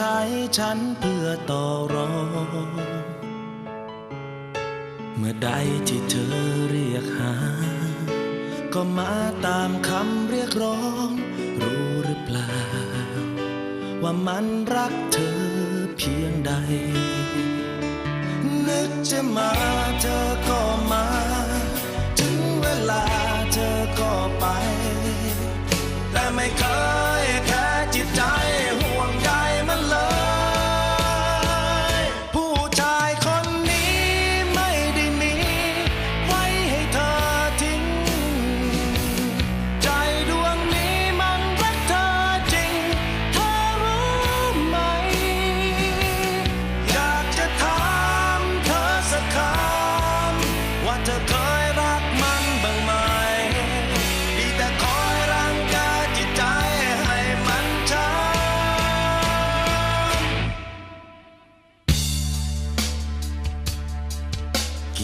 ช้ฉันเพื่อต่อรองเมื่อใดที่เธอเรียกหา ก็มาตามคำเรียกร้อง รู้หรือเปล่า ว่ามันรักเธอเพียงใด นึกจะมาเธอก็มา ถึงเวลาเธอก็ไป แต่ไม่เคย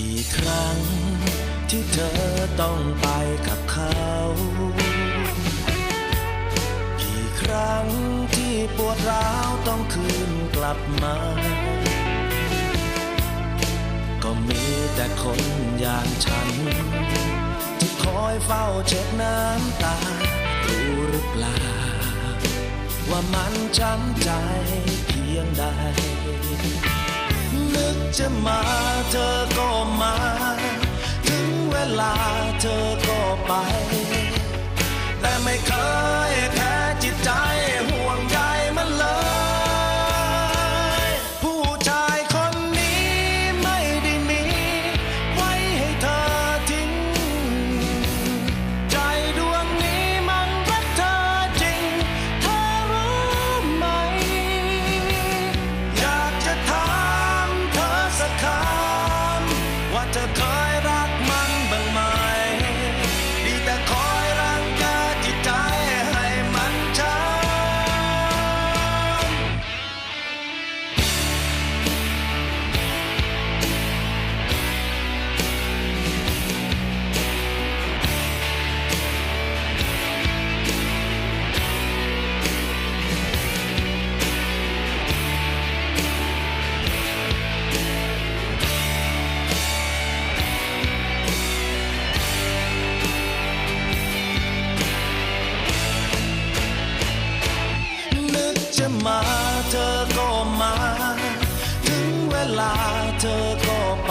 กี่ครั้งที่เธอต้องไปกับเขา กี่ครั้งที่ปวดร้าวต้องคืนกลับมา ก็มีแต่คนอย่างฉัน ที่คอยเฝ้าเช็ดน้ำตา รู้หรือเปล่า ว่ามันช้ำใจเพียงใด นึกจะมาเธอ ลาเธอก็ไป เธอก็ไป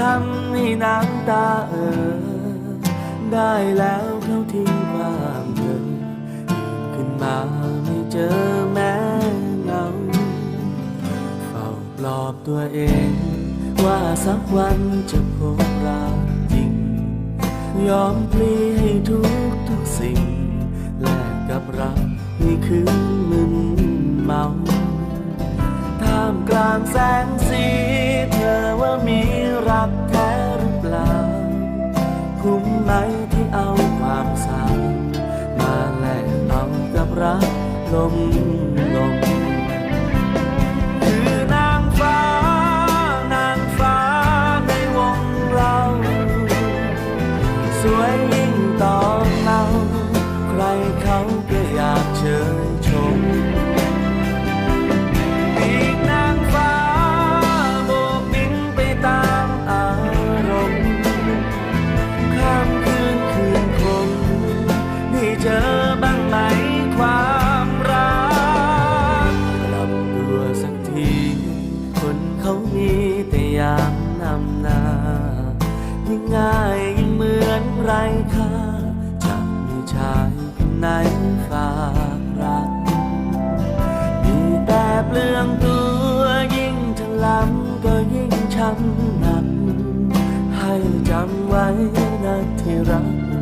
ทำให้น้ำตาเออได้แล้วเขาทิ้งความเธอตื่นขึ้นมาไม่เจอแม้เงาเฝ้าปลอบตัวเอง ว่าสักวันจะพบรักจริง ยอมพลีให้ทุกทุกสิ่ง แลกกับรักให้คืนมึนเมา ท่ามกลางแสงสี เธอว่ามีรักแท้หรือเปล่า คุ้มไหมที่เอาความสามมาแลกเอากับรักลม จำไว้นะที่รัก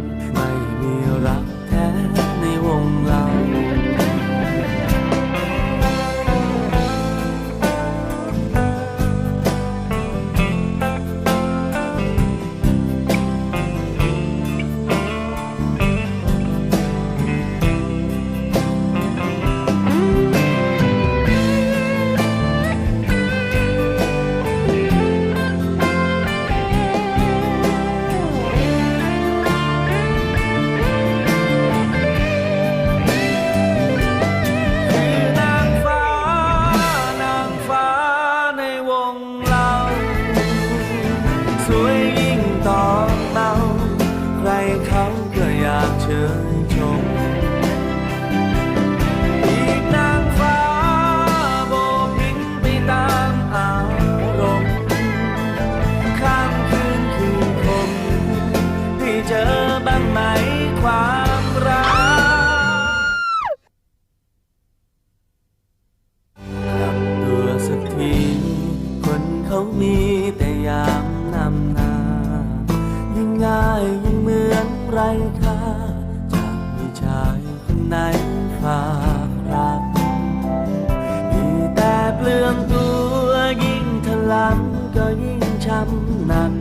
ลำก็ยิ่งช้ำหนัก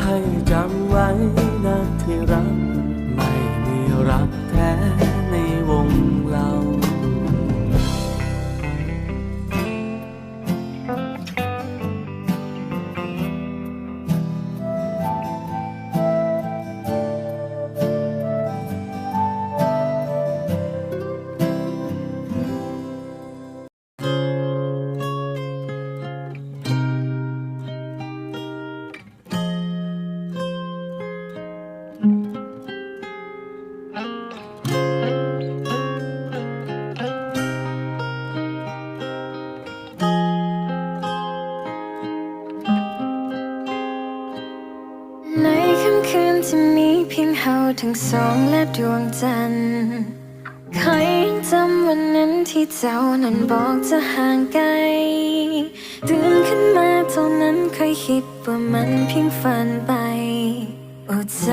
ให้จำไว้ บอกจะห่างไกลตื่นขึ้นมาเท่านั้นเคยคิดว่ามันเพียงฝันไปโอ้ใจ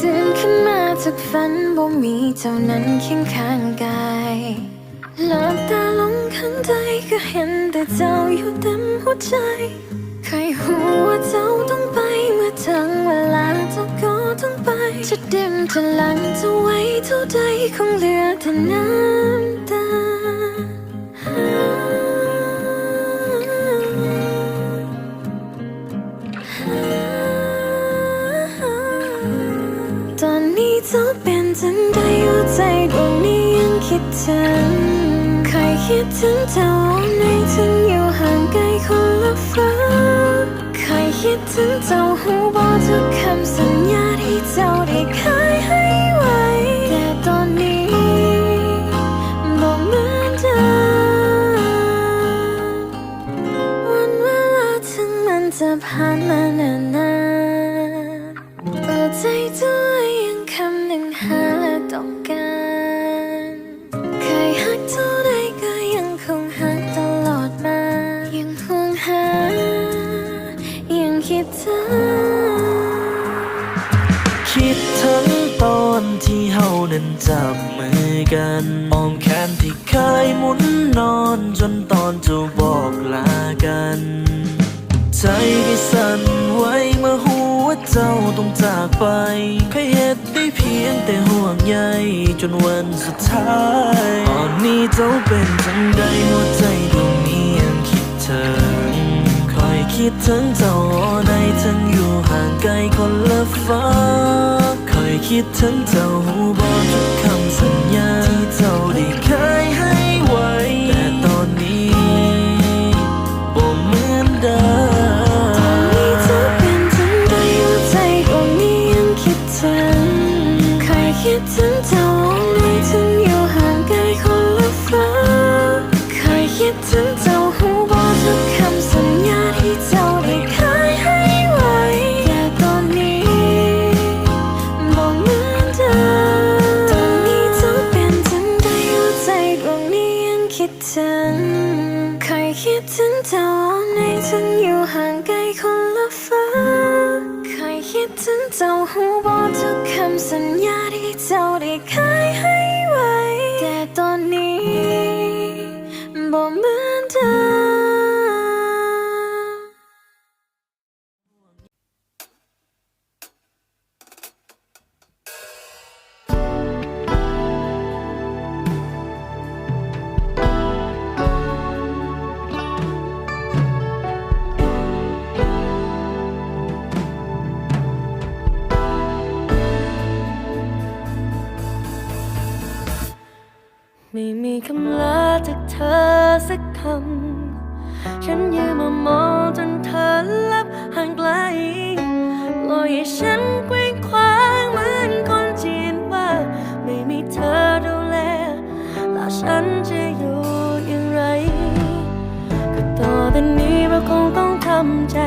ตื่นขึ้นมาจากฝันบ่มีเจ้านั้นเคียงข้างกายหลับตาลงข้างใจก็เห็นแต่เจ้าอยู่เต็มหัวใจเคยหูว่าเจ้าต้องไปเมื่อถึงเวลาเจ้าก็ต้องไปจะ ดิมจะหลังจะไว้เท่าใดคงเหลือแต่น้ำตา ตอนนี้เจ้าเป็นจังใดหัวใจดวงนี้ยังคิดถึงเคยคิดถึงเจ้าในถึงอยู่ห่างไกลคนละฟ้าเคยคิดถึงเจ้าหูบอกทุกคำสัญญา ที่เจ้ นที่เฮานั้นจับมือกันอ้อมแขนที่เคยหมุนนอนจนตอนจะบอกลากัน ใจก็สั่นไว้เมื่อหัวเจ้าต้องจากไปเคยเหตุได้เพียงแต่ห่วงใยจนวันสุดท้ายตอนนี้เจ้าเป็นจังใดหัวใจดวงนี้ยังคิดเธอคอยคิดถึงเจ้าในทั้งอยู่ห่างไกลคนละฟ้า คิดถึงเจ้าหูบอทุกคำสัญญา จ้าหูบอทุกคำสัญญาำ ฉันยืนมามองจนเธอลับห่างไกลลอยให้ฉันเกว้งคว้างเหมือนคนจีนว่า ไม่มีเธอดูแล แล้วฉันจะอยู่อย่างไร ก็ต่อแต่นี้เราคงต้องทำใจ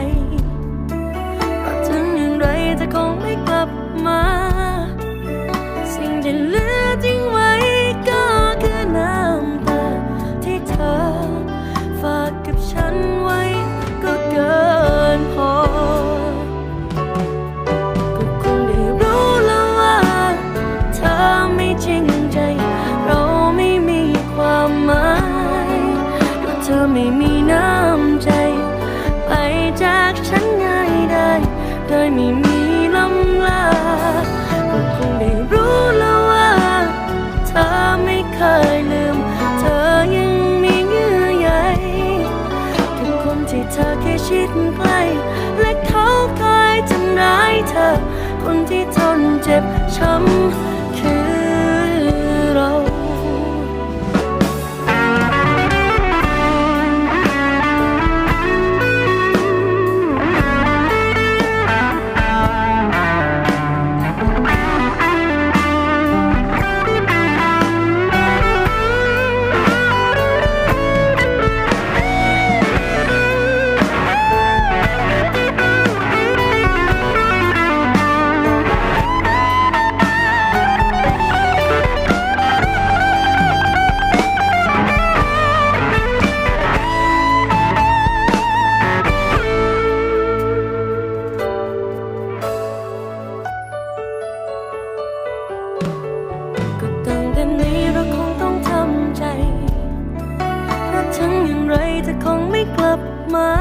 ที่ทนเจ็บช้ำ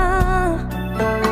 啊